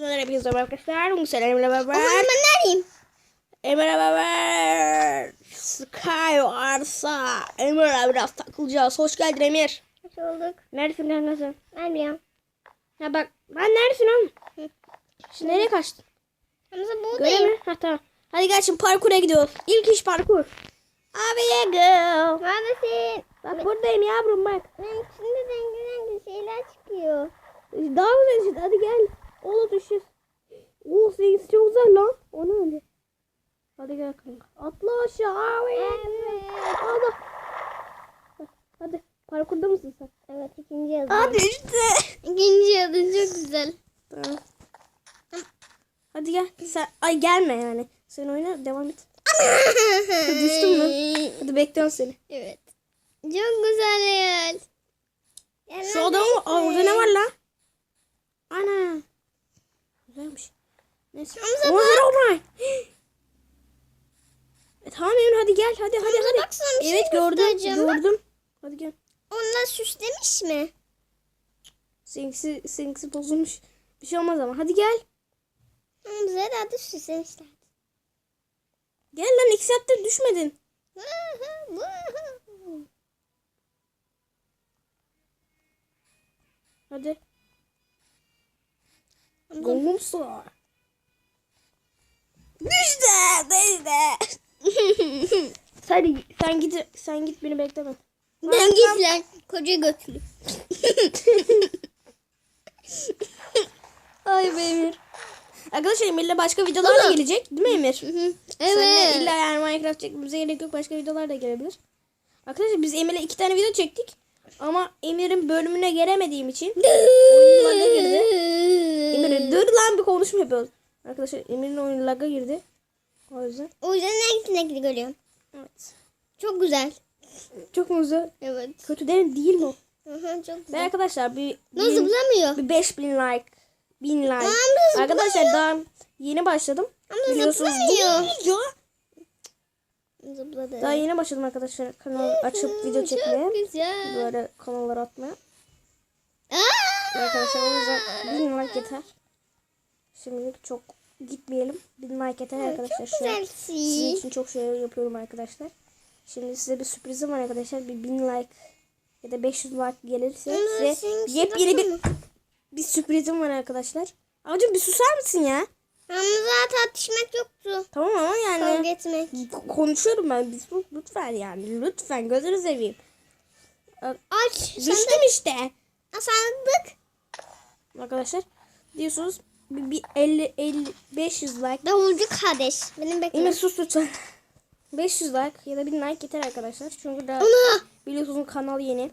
Hepinize merhaba arkadaşlar. Bugün seninle beraber. zaman ben neredeyim? Emre beraber. Sky varsa. Emir'le biraz takılacağız. Hoş geldin Emir. Hoş bulduk. Neredesin sen? Ben biliyorum. Ha bak. Ben neredesin oğlum? Şimdi nereye kaçtın? Hamza Göre buradayım. mi? Ha tamam. Hadi gel şimdi parkura gidiyoruz. İlk iş parkur. Abi ya go. Neredesin? Bak buradayım yavrum bak. Benim içinde renkli renkli şeyler çıkıyor. Daha güzel. Hadi gel. Ola düşeceğiz. Oo sevgisi çok güzel lan. O ne öyle? Hadi gel kanka. Atla aşağı. Abi. Evet. Hadi. Hadi. Parkurda mısın sen? Evet ikinci yazı. Hadi işte. İkinci yazı çok güzel. Tamam. Hadi gel. Sen ay gelme yani. Sen oyna devam et. Düştün mü? Hadi bekliyorum seni. Evet. Çok güzel hayal. Ya Şu adam Aa, orada ne var lan? Ana. Güzelmiş. Neyse. Hamza bak. Herobrine. E, tamam Emre hadi gel hadi hadi Hamza hadi. şey evet gördüm göstereceğim. Bak, gördüm. Hadi gel. Onlar süslemiş mi? Seninkisi, seninkisi bozulmuş. Bir şey olmaz ama. Hadi gel. Hamza herhalde süslemişler. Gel lan iki saattir düşmedin. Hadi. Gongum Star. Düştü. Düştü. sen, sen git sen git beni bekleme. Ben git lan. Koca götlü. Ay be Emir. Arkadaşlar Emir'le başka videolar da gelecek. Değil mi Emir? Seninle Evet. illa yani Minecraft çekmemize gerek yok. Başka videolar da gelebilir. Arkadaşlar biz Emir'le iki tane video çektik. Ama Emir'in bölümüne gelemediğim için oyun lag'a girdi. Emir dur lan bir konuşma yapıyoruz. Arkadaşlar Emir'in oyun lag'a girdi. O yüzden. O yüzden renkli renkli görüyorum. Evet. Çok güzel. Çok mu güzel? Evet. Kötü değil mi? Değil mi? Hı hı, çok güzel. arkadaşlar bir, Nasıl bir, zıplamıyor? bir 5000 like. 1000 like. Zıplamıyor. Arkadaşlar daha yeni başladım. Ama Biliyorsunuz zıplamıyor. Zıpladı. Daha yeni başladım arkadaşlar kanal açıp video çekmeye. Çok güzel. Böyle kanallara atmaya. Aa! Arkadaşlar o yüzden 1000 like yeter. Şimdilik çok gitmeyelim. 1000 like yeter arkadaşlar. Şu an Sizin için çok şey yapıyorum arkadaşlar. Şimdi size bir sürprizim var arkadaşlar. Bir 1000 like ya da 500 like gelirse Ama size yepyeni bir, bir sürprizim var arkadaşlar. Abicim bir susar mısın ya? Hamza tartışmak yoktu. Tamam ama Kavga yani etmek. k- konuşuyorum ben. Bir sus lütfen yani. Lütfen gözünü seveyim. Aç. Düştüm işte. Sandık. Sandık. Arkadaşlar diyorsunuz bir, bir 50 50 500 like. Davulcu kardeş. Benim bekle. Yine sus lütfen. 500 like ya da 1000 like yeter arkadaşlar. Çünkü daha Ana. biliyorsunuz kanal yeni.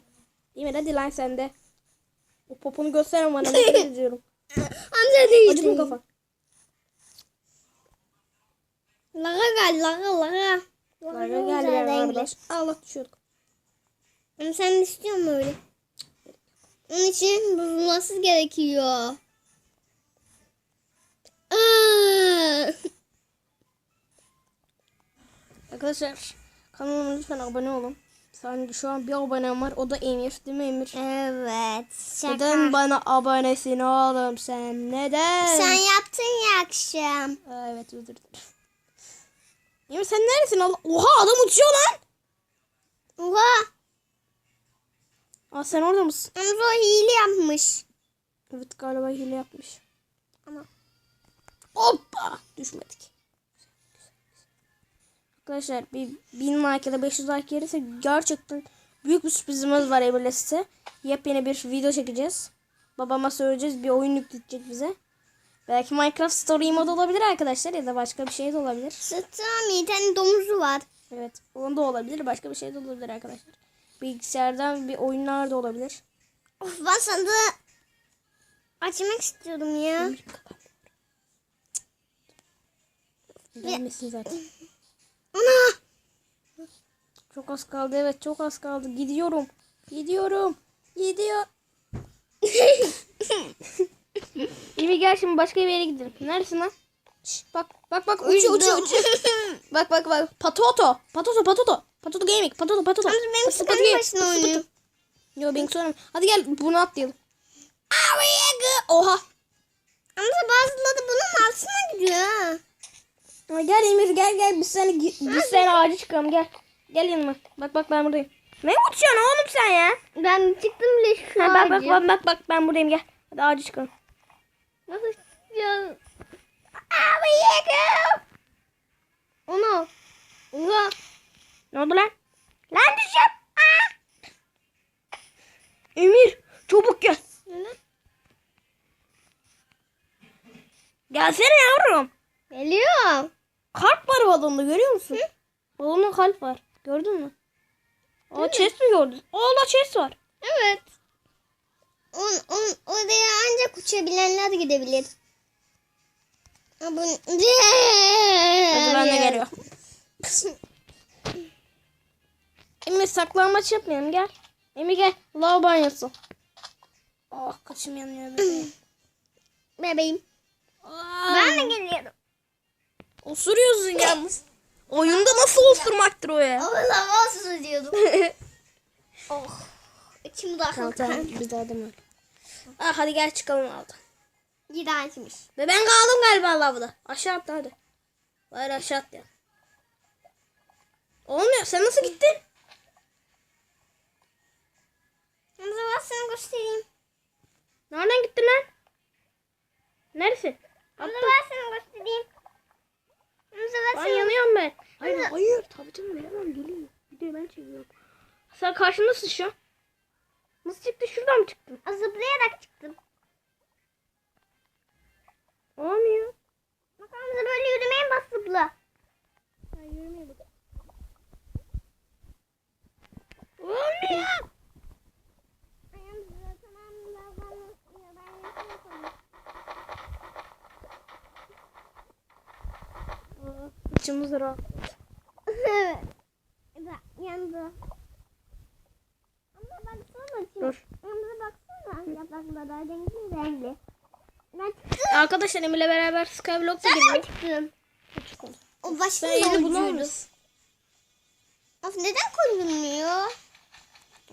Değil mi? Hadi lan sende. O poponu gösterme bana. nefret ediyorum. Hamza Acıdı değilsin. mı kafa? Laga gel laga laga. Laga gel ya arkadaş. Allah düşüyorduk. Ama sen istiyor musun öyle? Onun için bozulması gerekiyor. Arkadaşlar kanalıma lütfen abone olun. Sadece şu an bir abonem var. O da Emir. Değil mi Emir? Evet. Neden bana abonesin oğlum sen? Neden? Sen yaptın ya akşam. Evet özür dilerim. Emir sen neredesin? Allah... Oha adam uçuyor lan. Oha. Aa sen orada mısın? Hamza o hile yapmış. Evet galiba hile yapmış. Hoppa düşmedik. Arkadaşlar bir 1000 like ya da 500 like gelirse gerçekten büyük bir sürprizimiz var Emir'le size. Yepyeni bir video çekeceğiz. Babama söyleyeceğiz bir oyun yükleyecek bize. Belki Minecraft Story Mode olabilir arkadaşlar ya da başka bir şey de olabilir. Bir tane domuzu var. Evet onda olabilir başka bir şey de olabilir arkadaşlar. Bilgisayardan bir oyunlar da olabilir. Of ben sandığı açmak istiyordum ya. Gelmesin zaten. Ana. Çok az kaldı evet çok az kaldı. Gidiyorum. Gidiyorum. Gidiyor. İyi gel şimdi başka bir yere gidelim. Neredesin lan? Şş, bak bak bak uçuyor uçuyor uçuyor. bak bak bak. Patoto. Patoto patoto. Patoto gaming. Patoto patoto. Hamza benim gaming. başına oynuyor. Yo ben sorarım. Hadi gel bunu atlayalım. Oha. Ama bazıları bunun altına gidiyor ha. Gel Emir gel gel biz seni biz seni ağaca çıkalım gel. Gel yanıma. Bak bak ben buradayım. Ne uçuyorsun oğlum sen ya? Ben çıktım bile şu Ha, bak bak ağacı. bak bak bak ben buradayım gel. Hadi ağaca çıkalım. Nasıl çıkacağız? Abi yakın. Onu. Onu. Ne oldu lan? Lan düşeceğim. Aa! Emir çabuk gel. Gelsene yavrum. Kalp var balonda görüyor musun? Balonda kalp var. Gördün mü? Aa chest mi gördün? Aa chest var. Evet. On, on, oraya ancak uçabilenler gidebilir. Bu... Hadi ben de geliyorum. Emir saklanmaç yapmayalım gel. Emir gel. Lav banyosu. Ah kaşım yanıyor bebeğim. Bebeğim. Aa, Ben de geliyorum. Osuruyorsun yalnız. Oyunda nasıl osurmaktır o ya? Olsun diyordum. oh. İçim rahatladı. tamam biz de adam. Ah hadi gel çıkalım aldan. İğrençmiş. Ve ben kaldım galiba lavda. Aşağı atla hadi. Bari aşağı atla. Olmuyor. Sen nasıl gittin? Hamza ben sana göstereyim. Nereden gittin lan? Neresin? Hamza ben sana göstereyim. Hamza ben Ben sana yanıyorum ben. Hayır hayır. Tabii canım veremem geliyor. Bir de ben çekiyorum. Sen karşındasın şu an. Nasıl çıktı? Şuradan mı çıktın? zıplayarak çıktım. Olmuyor. Bak Hamza böyle yürümeye bas zıpla. Ben yürümeye bak. Olmuyor. İçimiz rahat. Yandı. Ama baksana. Dur. Baksana yapraklara renkli renkli. Ben Arkadaşlar Emir'le beraber Skyblock'a Ben gidiyor. çıktım. O başka Ben yeni bulamadım. Of neden koyulmuyor?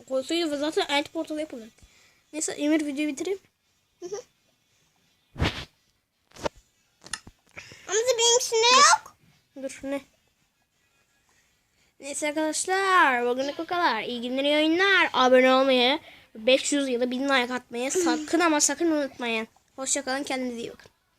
Koysaydı ve zaten end portalı yapılır. Neyse Emir videoyu bitireyim. Hamza benimkisinde yok. Dur ne? Neyse arkadaşlar bugünlük bu kadar. İyi günler iyi oyunlar. Abone olmayı, 500 ya da 1000 like atmayı sakın ama sakın unutmayın. Hoşçakalın kendinize iyi bakın.